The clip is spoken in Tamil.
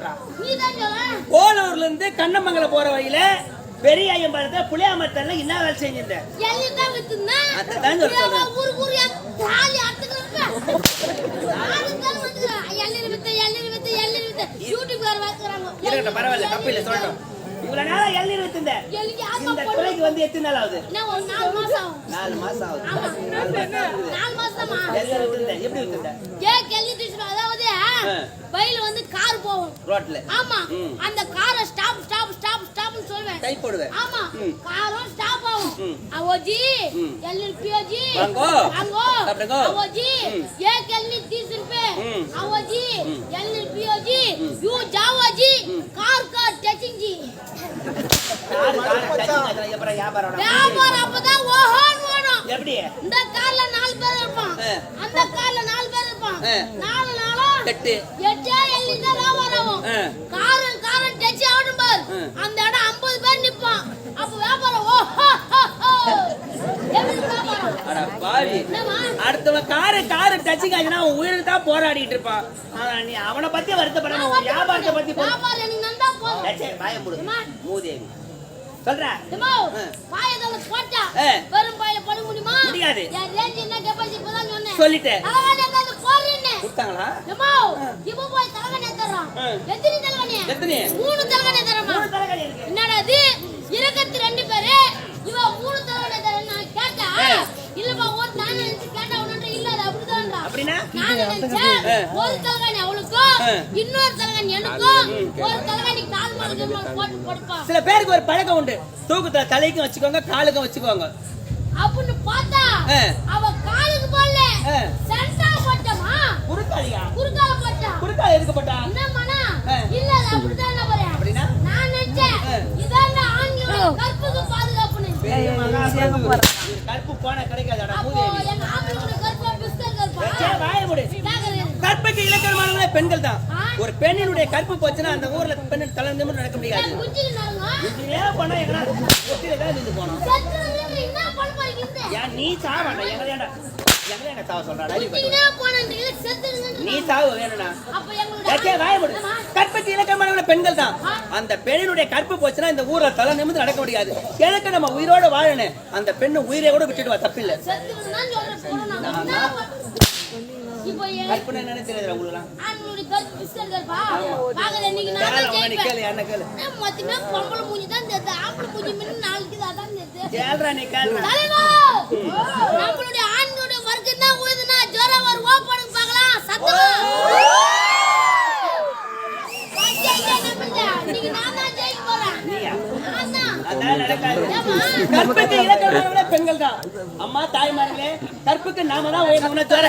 சொல்றான் கோலூர்ல இருந்து கண்ணமங்கலம் போற வழியில பெரிய ஐயம்பலத்தை புளியாமத்தல்ல என்ன வேலை செஞ்சிருந்த? எள்ளி தான் வித்துனா அதான் சொல்ல. சொல்றேன். ஊரு ஊரு தாலி அத்துக்கிறப்ப நாலு தான் வந்துக்கிறேன் எள்ளி வித்து எள்ளி வித்து எள்ளி வித்து. யூடியூப் கார வாக்குறாங்க இருக்கட்டும் பரவாயில்ல தப்பு இல்ல சொல்லட்டும். இவ்வளவு நாளா எள்ளிக்கு ஆமா இந்த துறைக்கு வந்து எத்தனை நாள் ஆகுது? நாலு மாசம் ஆகுது. எப்படி வித்துந்த? பையில வந்து கார் போகும். ரோட்ல. ஆமா. அந்த காரை ஸ்டாப் ஸ்டாப் ஸ்டாப் ஸ்டாப்னு சொல்வேன் கை போடுவேன் ஆமா. காரும் ஸ்டாப் ஆகும். அவோஜி எல்லிருப்பியோஜி வாங்கோ. வாங்கோ. சாப்பிடுங்க. அவோஜி ஏக் எல்லி தீஸ் ரூபே அவோஜி எல்லிருப்பியோஜி யூ ஜாவோஜி கார் கார் டச்சிங் ஜி வியாபாரம் அப்பதான் ஓஹோன்னு ஓடும். எப்படி? இந்த கார்ல நாலு பேர் இருப்பான். அந்த கார்ல நாலு பேர் இருப்பான். ஆ. காரும் பார். அந்த இடம் ஐம்பது பேர் நிப்பான். அப்ப வியாபாரம்? அடுத்தவன் காரு காரு டச்சிங் ஆச்சுன்னா அவன் உயிருக்கு தான் போராடிட்டு இருப்பான். ஆனா நீ அவனை பத்தி வருத்தப்படாம உன் வியாபாரத்தை பத்தி. மூதேவி. சொல்ற? போட்டா. வெறும் பாயில போட முடியுமா? முடியாது. சொல்லிட்டேன். கொடுத்தாங்களா? இப்ப போய் தலைவலி தர்றான் ஆ. எத்தனை தலைவலி எத்தனை? மூணு தலைவலி தரமா? மூணு தலைகாணி இருக்கு. என்னடா இது? இருக்கத்து ரெண்டு பேரு? இவன் மூணு தலைவலி தரேன் நான் கேட்டா ஆ. இல்லப்பா ஒரு நான் நினைச்சு கேட்டா உன்கிட்ட இல்ல அது அப்படிதான்டா அப்படின்னா? நான் நினைச்சேன் ஆ. ஒரு தலைகாணி அவளுக்கும் ஆ. இன்னொரு தலைகாணி எனக்கும் ஒரு தலைகாணி கால் மாடு போட்டு கொடுப்பான். சில பேருக்கு ஒரு பழக்கம் உண்டு. தூக்கத்துல தலைக்கும் வச்சுக்கோங்க காலுக்கும் வச்சுக்கோங்க. அப்படின்னு பார்த்தா. அவ காலுக்கு போடல. சென்டா போட்டமா? குறுக்காலியா குறுக்கால போட்டா குறுக்கால எதுக்கப்பட்டா என்ன மனா ஆ. இல்ல அது அப்படிதான் வரேன் அப்படின்னா? நான் நினைச்சேன் ஆ. இதான் ஆண்களோட கற்புக்கு பாதுகாப்புன்னு பெரிய மகா கருப்பு. இது கருப்பு போன கிடைக்காதடா அப்போ மூதேவி எங்க ஆம்பளைங்களோட கற்பா மூடு. கேக்குறது கற்புக்கு இலக்கணமானவங்களே பெண்கள் தான். ஒரு பெண்ணினுடைய கற்பு போச்சுன்னா அந்த ஊர்ல பெண் நிமிர்ந்து நடக்க முடியாது. போனா நீ சாவாடா எங்களையாடா எங்களையாடா சாவ சொல்றாடா நீ சாவு வேணும்னா? கற்புக்கு இலக்கணமானவங்கள பெண்கள் தான். அந்த பெண்ணினுடைய கற்பு போச்சுன்னா இந்த ஊர்ல தலை நிமிர்ந்து நடக்க முடியாது. எனக்கு நம்ம உயிரோட வாழணும் அந்த பெண்ணு உயிரை கூட விட்டுட்டு தப்பில்லை. செத்துறதுன்னு சொல்றேன். போறோம் நாங்க என்ன பண்ண- கற்புக்கு இலக்கணம் பெண்கள் தான் அம்மா தாய்மார்களே கற்புக்கு நாம தான் உயர்ந்தவன தவிர